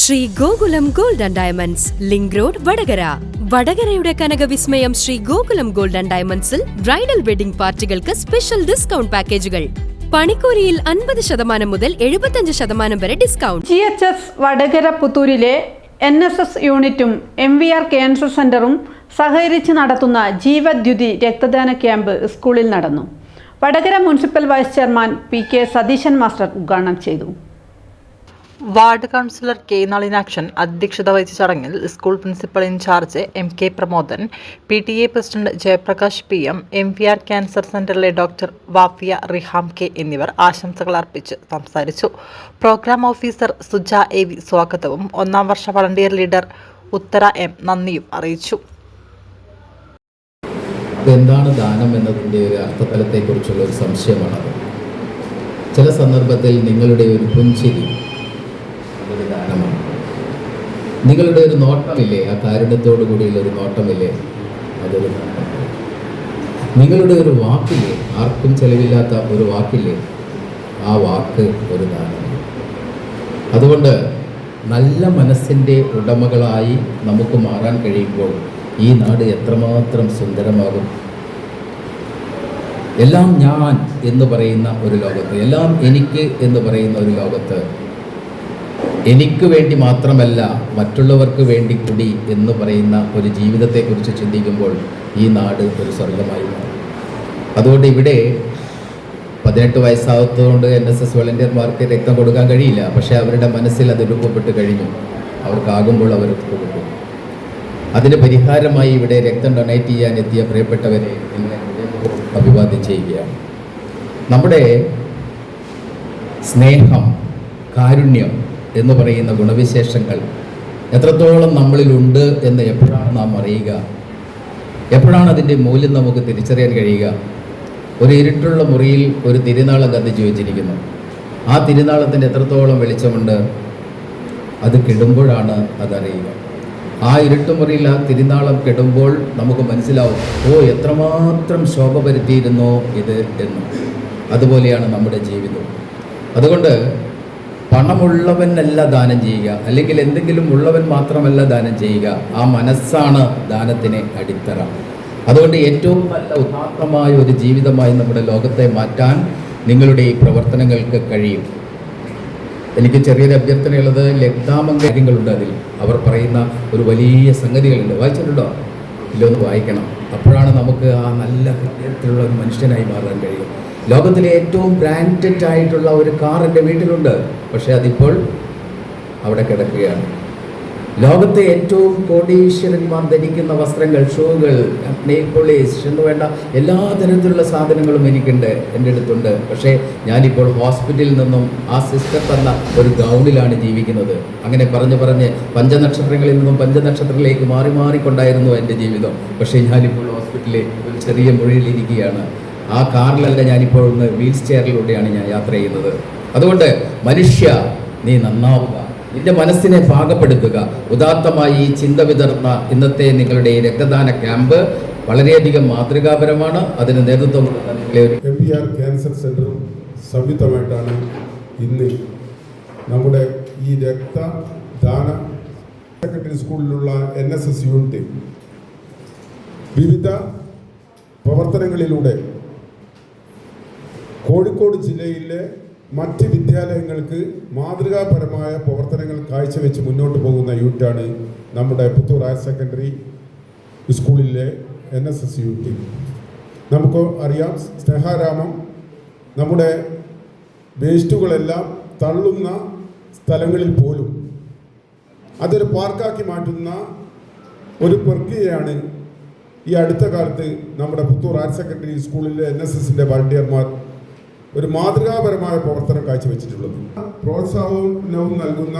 Shri Gokulam gold and diamonds link road Vadakara. വടകരയുടെ കനകവിസ്മയം Shri Gokulam gold and ഡയമണ്ട്സിൽ bridal wedding പാർട്ടികൾക്ക് special discount പാക്കേജുകൾ പണിക്കൂലിയിൽ അൻപത് ശതമാനം മുതൽ എഴുപത്തഞ്ച് ശതമാനം വരെ discount G H S Vadakara പുത്തൂരിലെ N S S യൂണിറ്റും എം വി ആർ ക്യാൻസർ സെന്ററും സഹകരിച്ച് നടത്തുന്ന ജീവദ്യുതി രക്തദാന ക്യാമ്പ് സ്കൂളിൽ നടന്നു. Vadakara municipal vice chairman P K Satheesan master ഉദ്ഘാടനം ചെയ്തു. വാർഡ് കൗൺസിലർ കെ നളിനാക്ഷൻ അധ്യക്ഷത വഹിച്ച ചടങ്ങിൽ school principal in charge M K Pramodan P T A president Jayaprakash P M M V R cancer സെന്ററിലെ ഡോക്ടർ വാഫിയ റിഹാം കെ എന്നിവർ ആശംസകൾ അർപ്പിച്ച് സംസാരിച്ചു. Programme officer Suja A V സ്വാഗതവും ഒന്നാം വർഷ വളണ്ടിയർ ലീഡർ ഉത്തര എം നന്ദിയും അറിയിച്ചു. എന്താണ് ദാനം എന്നതിന്റെ ഒരു അർത്ഥതലത്തെക്കുറിച്ചുള്ള ഒരു സംശയമാണത്. ചില സന്ദർഭത്തിൽ നിങ്ങളുടെ ഒരു പുഞ്ചിരി അതൊരു ദാനമാണ് നിങ്ങളുടെ ഒരു നോട്ടമില്ലേ? ആ കാരുണ്യത്തോടു കൂടിയുള്ള ഒരു നോട്ടമില്ലേ? അതൊരു നിങ്ങളുടെ ഒരു വാക്കില്ലേ? ആർക്കും ചെലവില്ലാത്ത ഒരു വാക്കില്ലേ? ആ വാക്ക് ഒരു ദാനമാണ് അതുകൊണ്ട് നല്ല മനസ്സിന്റെ ഉടമകളായി നമുക്ക് മാറാൻ കഴിയുമ്പോൾ ഈ നാട് എത്രമാത്രം സുന്ദരമാകും. എല്ലാം ഞാൻ എന്ന് പറയുന്ന ഒരു ലോകത്ത് എല്ലാം എനിക്ക് എന്ന് പറയുന്ന ഒരു ലോകത്ത് എനിക്ക് വേണ്ടി മാത്രമല്ല മറ്റുള്ളവർക്ക് വേണ്ടി കൂടി എന്ന് പറയുന്ന ഒരു ജീവിതത്തെക്കുറിച്ച് ചിന്തിക്കുമ്പോൾ ഈ നാട് ഒരു സ്വർഗമായി മാറും. അതുകൊണ്ട് ഇവിടെ പതിനെട്ട് വയസ്സാകത്തുകൊണ്ട് എൻ എസ് എസ് വോളണ്ടിയർമാർക്ക് രക്തം കൊടുക്കാൻ കഴിയില്ല. പക്ഷേ അവരുടെ മനസ്സിൽ അത് രൂപപ്പെട്ട് കഴിഞ്ഞു. അവർക്കാകുമ്പോൾ അവർ കൊടുക്കും. അതിന് പരിഹാരമായി ഇവിടെ രക്തം ഡൊണേറ്റ് ചെയ്യാൻ എത്തിയ പ്രിയപ്പെട്ടവരെ അഭിവാദ്യം ചെയ്യുകയാണ്. നമ്മുടെ സ്നേഹം കാരുണ്യം എന്ന് പറയുന്ന ഗുണവിശേഷങ്ങൾ എത്രത്തോളം നമ്മളിലുണ്ട് എന്ന് എപ്പോഴാണ് നാം അറിയുക? എപ്പോഴാണ് അതിന്റെ മൂല്യം നമുക്ക് തിരിച്ചറിയാൻ കഴിയുക? ഒരു ഇരുട്ടുള്ള മുറിയിൽ ഒരു തിരുനാളം കത്തിച്ചു വെച്ചിരിക്കുന്നു ആ തിരുനാളത്തിന്റെ എത്രത്തോളം വെളിച്ചമുണ്ട്? അത് കിടുമ്പോഴാണ് അതറിയുക. ആ ഇരുട്ടുമുറിയിൽ ആ തിരുനാളം കെടുമ്പോൾ നമുക്ക് മനസ്സിലാവും ഓ എത്രമാത്രം ശോഭ പരുത്തിയിരുന്നോ ഇത് എന്ന്. അതുപോലെയാണ് നമ്മുടെ ജീവിതം അതുകൊണ്ട് പണമുള്ളവനല്ല ദാനം ചെയ്യുക. അല്ലെങ്കിൽ എന്തെങ്കിലും ഉള്ളവൻ മാത്രമല്ല ദാനം ചെയ്യുക. ആ മനസ്സാണ് ദാനത്തിന് അടിത്തറ. അതുകൊണ്ട് ഏറ്റവും നല്ല ഉദാത്തമായ ഒരു ജീവിതമായി നമ്മുടെ ലോകത്തെ മാറ്റാൻ നിങ്ങളുടെ ഈ പ്രവർത്തനങ്ങൾക്ക് കഴിയും. എനിക്ക് ചെറിയൊരു അഭ്യർത്ഥനയുള്ളത് ലഗ്നാമം കാര്യങ്ങളുണ്ട് അതിൽ. അവർ പറയുന്ന ഒരു വലിയ സംഗതികളുണ്ട്. വായിച്ചിട്ടുണ്ടോ? ഇല്ലൊന്ന് വായിക്കണം. അപ്പോഴാണ് നമുക്ക് ആ നല്ല ഹൃദയത്തിലുള്ള ഒരു മനുഷ്യനായി മാറാൻ കഴിയും ലോകത്തിലെ ഏറ്റവും ബ്രാൻഡഡ് ആയിട്ടുള്ള ഒരു കാർ എന്റെ വീട്ടിലുണ്ട്. പക്ഷേ അതിപ്പോൾ അവിടെ കിടക്കുകയാണ്. ലോകത്തെ ഏറ്റവും കോടീശ്വരന്മാർ ധരിക്കുന്ന വസ്ത്രങ്ങൾ ഷൂകൾ നെയിൽ പോളിഷ് എന്ന് വേണ്ട എല്ലാ തരത്തിലുള്ള സാധനങ്ങളും എനിക്കുണ്ട് എന്റെ അടുത്തുണ്ട്. പക്ഷേ ഞാനിപ്പോൾ ഹോസ്പിറ്റലിൽ നിന്നും ആ സിസ്റ്റർ തന്ന ഒരു ഗൗണിലാണ് ജീവിക്കുന്നത്. അങ്ങനെ പറഞ്ഞു പറഞ്ഞ് പഞ്ചനക്ഷത്രങ്ങളിൽ നിന്നും പഞ്ചനക്ഷത്രത്തിലേക്ക് മാറി മാറിക്കൊണ്ടായിരുന്നു എന്റെ ജീവിതം. പക്ഷേ ഞാനിപ്പോൾ ഹോസ്പിറ്റലിൽ ഒരു ചെറിയ മുറിയിലിരിക്കുകയാണ് ആ കാറിലല്ല ഞാനിപ്പോൾ ഒന്ന് വീൽ ചെയറിലൂടെയാണ് ഞാൻ യാത്ര ചെയ്യുന്നത്. അതുകൊണ്ട് മനുഷ്യ നീ നന്നാവുക. നിന്റെ മനസ്സിനെ പാകപ്പെടുത്തുക. ഉദാത്തമായി ഈ ചിന്ത വിതർന്ന ഇന്നത്തെ നിങ്ങളുടെ ഈ രക്തദാന ക്യാമ്പ് വളരെയധികം മാതൃകാപരമാണ്. അതിന് നേതൃത്വം എം പി ആർ ക്യാൻസർ സെന്ററും സംയുക്തമായിട്ടാണ് ഇന്ന് നമ്മുടെ ഈ രക്തദാന സെക്രട്ടറി സ്കൂളിലുള്ള എൻ എസ് എസ് യൂണിറ്റ് വിവിധ പ്രവർത്തനങ്ങളിലൂടെ കോഴിക്കോട് ജില്ലയിലെ മറ്റ് വിദ്യാലയങ്ങൾക്ക് മാതൃകാപരമായ പ്രവർത്തനങ്ങൾ കാഴ്ചവെച്ച് മുന്നോട്ട് പോകുന്ന യൂണിറ്റാണ് നമ്മുടെ പുത്തൂർ ഹയർ സെക്കൻഡറി സ്കൂളിലെ എൻ എസ് എസ് യൂണിറ്റ് നമുക്ക് അറിയാം സ്നേഹാരാമം നമ്മുടെ വേസ്റ്റുകളെല്ലാം തള്ളുന്ന സ്ഥലങ്ങളിൽ പോലും അതൊരു പാർക്കാക്കി മാറ്റുന്ന ഒരു പ്രക്രിയയാണ് ഈ അടുത്ത കാലത്ത് നമ്മുടെ പുത്തൂർ ഹയർ സെക്കൻഡറി സ്കൂളിലെ എൻ എസ് എസിന്റെ വളണ്ടിയർമാർ ഒരു മാതൃകാപരമായ പ്രവർത്തനം കാഴ്ചവെച്ചിട്ടുള്ളത്. പ്രോത്സാഹനവും നൽകുന്ന